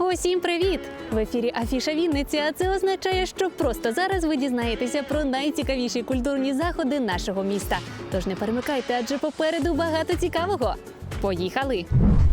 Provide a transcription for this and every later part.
Усім привіт! В ефірі Афіша Вінниці. А це означає, що просто зараз ви дізнаєтеся про найцікавіші культурні заходи нашого міста. Тож не перемикайте, адже попереду багато цікавого. Поїхали!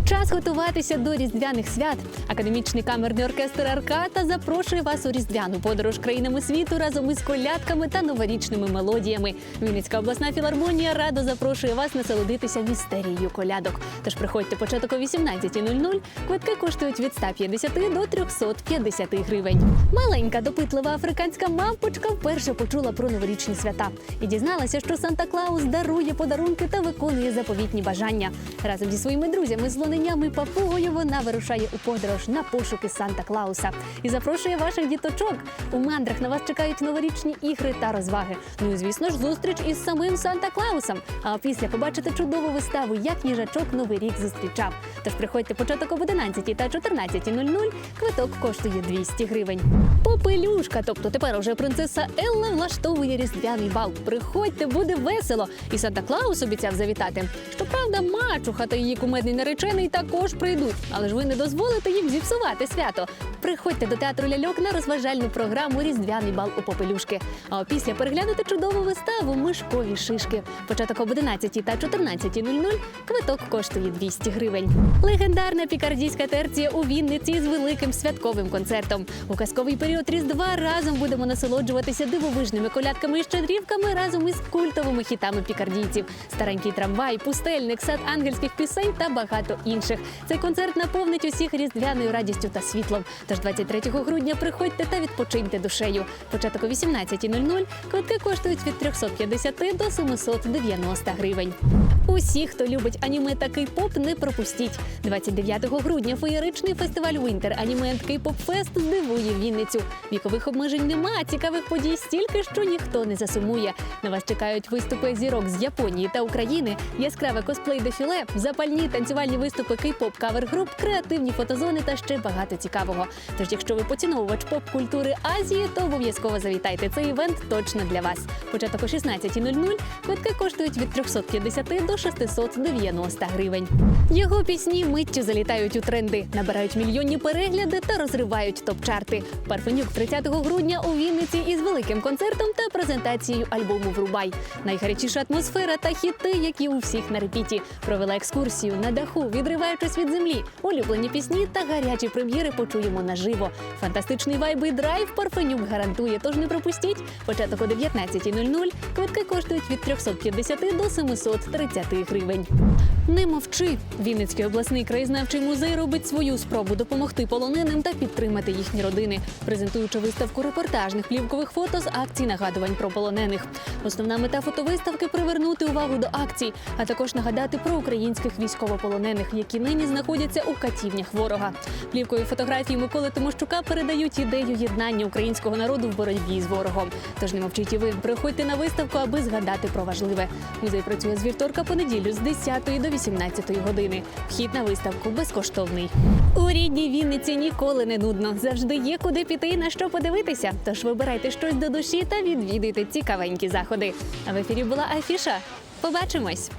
Час готуватися до різдвяних свят. Академічний камерний оркестр Арката запрошує вас у різдвяну подорож країнами світу разом із колядками та новорічними мелодіями. Вінницька обласна філармонія радо запрошує вас насолодитися містерією колядок. Тож приходьте початок о 18.00. Квитки коштують від 150 до 350 гривень. Маленька допитлива африканська мавпочка вперше почула про новорічні свята і дізналася, що Санта Клаус дарує подарунки та виконує заповітні бажання. Разом зі своїми друзями слоненями папугою вона вирушає у подорож на пошуки Санта Клауса і запрошує ваших діточок. У мандрах на вас чекають новорічні ігри та розваги. Ну і звісно ж, зустріч із самим Санта Клаусом. А після побачите чудову виставу, як їжачок новий рік зустрічав. Тож приходьте початок об 11 та 14.00. Квиток коштує 200 гривень. Попелюшка, тобто тепер уже принцеса Елла влаштовує різдвяний бал. Приходьте, буде весело. І Санта Клаус обіцяв завітати. Щоправда, мачуха та її кумедний наречений також прийдуть, але ж ви не дозволите їм зіпсувати свято. Приходьте до театру ляльок на розважальну програму Різдвяний бал у попелюшки. А опісля переглянути чудову виставу Мишкові шишки. Початок об 11 та 14.00 квиток коштує 200 гривень. Легендарна пікардійська терція у Вінниці з великим святковим концертом. У казковий період Різдва разом будемо насолоджуватися дивовижними колядками і щедрівками разом із культовими хітами пікардійців. Старенький трамвай, пустельник, сад ангельських пісень та багато інших. Цей концерт наповнить усіх різдвяною радістю та світлом. Тож 23 грудня приходьте та відпочиньте душею. Початок о 18.00. Квитки коштують від 350 до 790 гривень. Усі, хто любить аніме та кей-поп, не пропустіть. 29 грудня феєричний фестиваль Winter Аніме Кей-поп Фест здивує Вінницю. Вікових обмежень нема, цікавих подій стільки, що ніхто не засумує. На вас чекають виступи зірок з Японії та України, яскраве косплей дефіле, запальні танцювальні виступи кей-поп кавер груп, креативні фотозони та ще багато цікавого. Тож, якщо ви поціновувач поп-культури Азії, то обов'язково завітайте. Цей івент точно для вас. Початок о 16.00. Квитки коштують від 350 до 690 гривень. Його пісні миттю залітають у тренди, набирають мільйонні перегляди та розривають топ-чарти. Парфенюк 30 грудня у Вінниці із великим концертом та презентацією альбому Врубай. Найгарячіша атмосфера та хіти, які у всіх на репіті. Провела екскурсію на даху, відриваючись від землі. Улюблені пісні та гарячі прем'єри почуємо наживо. Фантастичний вайб і драйв Парфенюк гарантує. Тож не пропустіть. Початок о 19.00. Квитки коштують від 350 до 730 гривень. Не мовчи. Вінницький обласний краєзнавчий музей робить свою спробу допомогти полоненим та підтримати їхні родини, презентуючи виставку репортажних плівкових фото з акцій нагадувань про полонених. Основна мета фотовиставки привернути увагу до акцій, а також нагадати про українських військовополонених, які нині знаходяться у катівнях ворога. Плівкові фотографії Миколи Тимощука передають ідею єднання українського народу в боротьбі з ворогом. Тож не мовчіть і ви приходьте на виставку, аби згадати про важливе. Музей працює з вівторка по неділю з 10 до 18 години. Вхід на виставку безкоштовний. У рідній Вінниці ніколи не нудно. Завжди є куди піти і на що подивитися. Тож вибирайте щось до душі та відвідуйте цікавенькі заходи. А в ефірі була Афіша. Побачимось!